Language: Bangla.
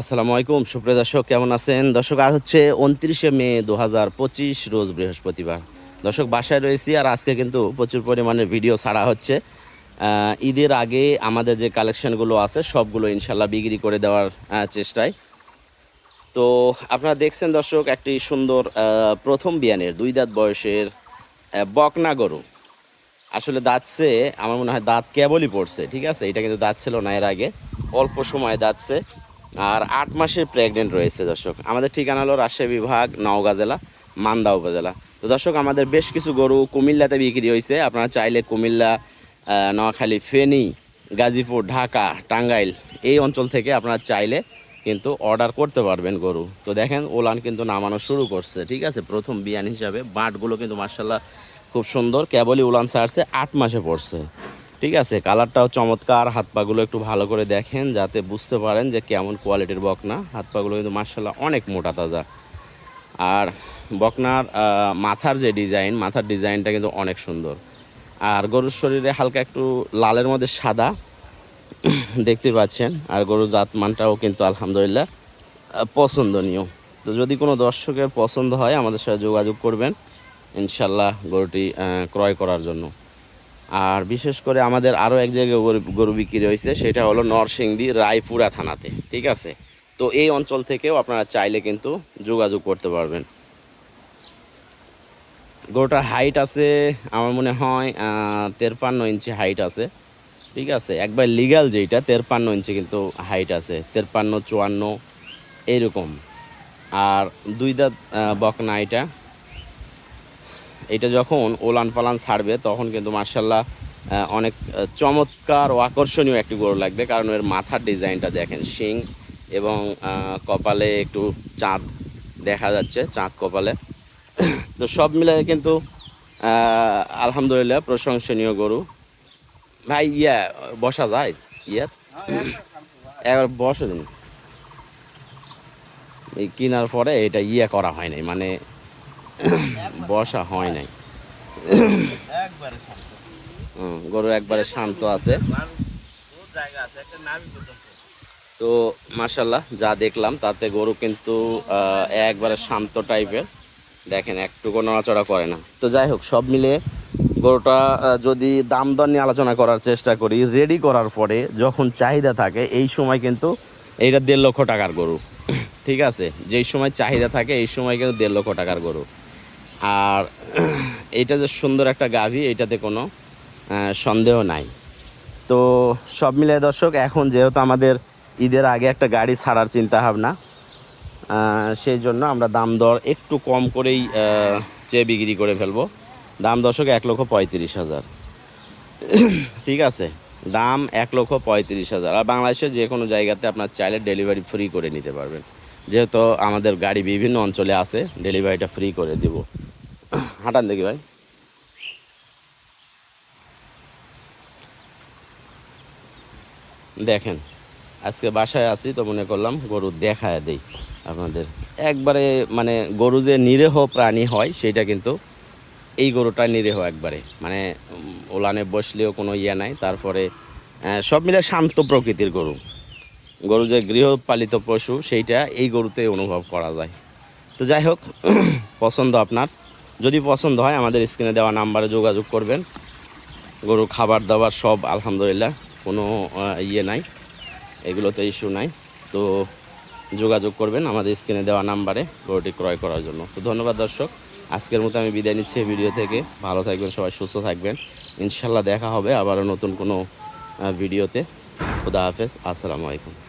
আসসালামু আলাইকুম, সুপ্রিয় দর্শক, কেমন আছেন? দর্শক, আজ হচ্ছে উনত্রিশে মে দু হাজার পঁচিশ, রোজ বৃহস্পতিবার। দর্শক, বাসায় রয়েছি আর আজকে কিন্তু প্রচুর পরিমাণে ভিডিও ছাড়া হচ্ছে। ঈদের আগে আমাদের যে কালেকশনগুলো আছে, সবগুলো ইনশাল্লাহ বিক্রি করে দেওয়ার চেষ্টায়। তো আপনারা দেখছেন দর্শক, একটি সুন্দর প্রথম বিয়ানের দুই দাঁত বয়সের বকনা গরু। আসলে দাঁতছে আমার মনে হয় দাঁত কেবলই পড়ছে, ঠিক আছে? এটা কিন্তু দাঁত ছিল না এর আগে, অল্প সময় দাঁতছে আর আট মাসের প্রেগনেন্ট রয়েছে দর্শক। আমাদের ঠিকানা হলো রাজশাহী বিভাগ, নওগাঁ জেলা, মান্দা উপজেলা। তো দর্শক, আমাদের বেশ কিছু গরু কুমিল্লাতে বিক্রি হয়েছে। আপনারা চাইলে কুমিল্লা নোয়াখালী, ফেনী, গাজীপুর, ঢাকা, টাঙ্গাইল এই অঞ্চল থেকে আপনারা চাইলে কিন্তু অর্ডার করতে পারবেন গরু। তো দেখেন, ওলান কিন্তু নামানো শুরু করছে, ঠিক আছে? প্রথম বিয়ান হিসাবে। বাঁটগুলো কিন্তু মার্শাল্লাহ খুব সুন্দর। কেবলই উলান ছাড়ছে, আট মাসে পড়ছে। ঠিক আছে, কালারটাও চমৎকার। হাত পাগুলো একটু ভালো করে দেখেন, যাতে বুঝতে পারেন যে কেমন কোয়ালিটির বকনা। হাত পাগুলো কিন্তু মার্শাল্লাহ অনেক মোটা তাজা। আর বকনার মাথার যে ডিজাইন, মাথার ডিজাইনটা কিন্তু অনেক সুন্দর। আর গরুর শরীরে হালকা একটু লালের মধ্যে সাদা, দেখতে পাচ্ছেন। আর গরুর জাতমানটাও কিন্তু আলহামদুলিল্লাহ পছন্দনীয়। তো যদি কোনো দর্শকের পছন্দ হয়, আমাদের সাথে যোগাযোগ করবেন। ইনশাল্লাহ গরুটি ক্রয় করার জন্য। আর বিশেষ করে আমাদের আরও এক জায়গায় গরু গরু বিক্রি হয়েছে, সেটা হলো নরসিংদী রায়পুরা থানাতে, ঠিক আছে? তো এই অঞ্চল থেকেও আপনারা চাইলে কিন্তু যোগাযোগ করতে পারবেন। গরুটার হাইট আছে, আমার মনে হয় তেরপান্ন ইঞ্চি হাইট আছে, ঠিক আছে? একবার লিগাল যেটা তেরপান্ন ইঞ্চি কিন্তু হাইট আছে, তেরপান্ন, চুয়ান্ন, এইরকম। আর দুই দাঁত বকনা এটা এটা যখন ওলান পালান ছাড়বে, তখন কিন্তু মার্শাল্লাহ অনেক চমৎকার ও আকর্ষণীয় একটি গরু লাগবে। কারণ এর মাথার ডিজাইনটা দেখেন, শিং এবং কপালে একটু চাঁদ দেখা যাচ্ছে, চাঁদ কপালে। তো সব মিলে কিন্তু আলহামদুলিল্লাহ প্রশংসনীয় গরু। ভাই, ইয়া, বসা যায়? ইয়া? একবার বসে দিন। এই কেনার পরে এটা ইয়ে করা হয় নাই মানে বসা হয় নাই। একবারে গরু একবারে শান্ত আছে। তো মার্শাল্লাহ যা দেখলাম তাতে গরু কিন্তু একবারে শান্ত টাইপের দেখেন একটুকু নড়াচড়া করে না। তো যাই হোক সব মিলে গরুটা যদি দাম দর নিয়ে আলোচনা করার চেষ্টা করি রেডি করার পরে যখন চাহিদা থাকে এই সময় কিন্তু এইটা দেড় লক্ষ টাকার গরু। ঠিক আছে? যেই সময় চাহিদা থাকে এই সময় কিন্তু দেড় লক্ষ টাকার গরু। আর এটা যে সুন্দর একটা গাভী, এটাতে কোনো সন্দেহ নাই। তো সব মিলিয়ে দর্শক, এখন যেহেতু আমাদের ঈদের আগে একটা গাড়ি ছাড়ার চিন্তা ভাবনা সেই জন্য আমরা দাম দর একটু কম করেই চেয়ে বিক্রি করে ফেলব। দাম দর্শক এক লক্ষ পঁয়ত্রিশ হাজার। ঠিক আছে? দাম এক লক্ষ পঁয়ত্রিশ হাজার। আর বাংলাদেশের যে কোনো জায়গাতে আপনার চাইলে ডেলিভারি ফ্রি করে নিতে পারবেন। যেহেতু আমাদের গাড়ি বিভিন্ন অঞ্চলে আছে, ডেলিভারিটা ফ্রি করে দিব। হাঁটান দেখি ভাই। দেখেন, আজকে বাসায় আছি তো মনে করলাম গরু দেখায় দেই আপনাদের। একবারে মানে গরু যে নিরীহ প্রাণী হয়, সেটা কিন্তু এই গরুটা নিরীহ একবারে। মানে ওলানে বসলেও কোনো ইয়ে নাই, তারপরে সব মিলে শান্ত প্রকৃতির গরু। গরু যে গৃহপালিত পশু, সেইটা এই গরুতে অনুভব করা যায়। তো যাই হোক, পছন্দ আপনার। যদি পছন্দ হয়, আমাদের স্ক্রিনে দেওয়া নাম্বারে যোগাযোগ করবেন। গরু, খাবার দাবার সব আলহামদুলিল্লাহ, কোনো ইয়ে নাই, এগুলোতে ইস্যু নাই। তো যোগাযোগ করবেন আমাদের স্ক্রিনে দেওয়া নাম্বারে গরুটি ক্রয় করার জন্য। তো ধন্যবাদ দর্শক, আজকের মতো আমি বিদায় নিচ্ছি ভিডিও থেকে। ভালো থাকবেন, সবাই সুস্থ থাকবেন। ইনশাল্লাহ দেখা হবে আবারও নতুন কোনো ভিডিওতে। খুদা হাফেজ, আসসালামু আলাইকুম।